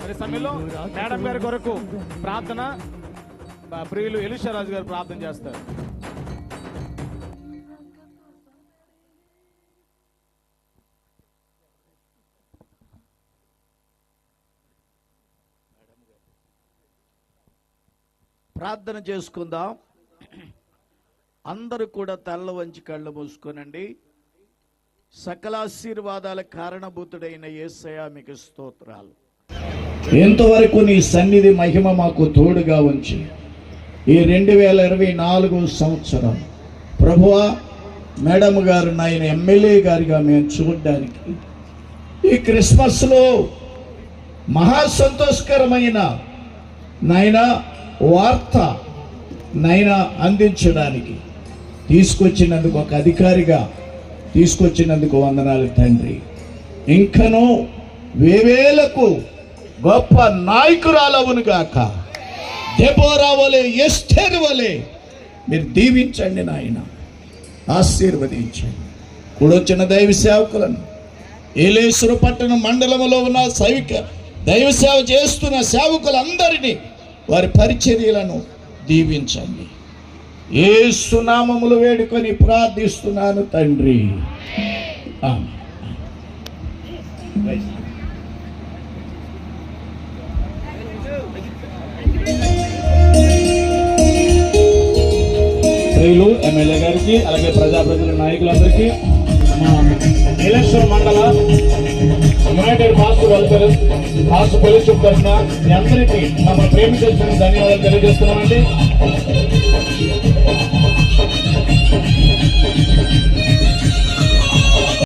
మరి సమయంలో మేడం గారి కొరకు ప్రార్థన ప్రియులు ఎలిషారాజు గారు ప్రార్థన చేస్తారు. ప్రార్థన చేసుకుందాం. అందరూ కూడా తల్ల వంచి కళ్ళు మూసుకోనండి. సకల ఆశీర్వాదాల కారణభూతుడైన ఏసయ మీకు స్తోత్రాలు. ఎంతవరకు నీ సన్నిధి మహిమ మాకు తోడుగా ఉంచి ఈ రెండు వేల ఇరవై నాలుగు సంవత్సరం ప్రభువా మేడం గారు నాయన ఎమ్మెల్యే గారిగా మేము చూడడానికి ఈ క్రిస్మస్లో మహా సంతోషకరమైన నాయన వార్త నైనా అందించడానికి తీసుకొచ్చినందుకు ఒక అధికారిగా తీసుకొచ్చినందుకు వందనాలు తండ్రి. ఇంకనూ వేవేలకు గొప్ప నాయకురాలవును గాక. దెబోరా వలె ఎస్టేర్ వలె మీరు దీవించండి నాయన. ఆశీర్వదించండి. కూడొచ్చిన దైవ సేవకులను ఏలేశ్వర పట్టణ మండలంలో ఉన్న సైవిక దైవ సేవ చేస్తున్న సేవకులందరినీ వారి పరిచర్యలను దీవించండి. ఏ సునామములు వేడుకొని ప్రార్థిస్తున్నాను తండ్రి ఆమేన్. ఎమ్మెల్యే గారికి అలాగే ప్రజాప్రతినిధుల నాయకులందరికీ ఎలక్షన్ మండలం మండల united past welfare past police తరఫున మీ అందరికీ తమ ప్రేమించిన ధన్యవాదాలు తెలియజేస్తున్నామండి.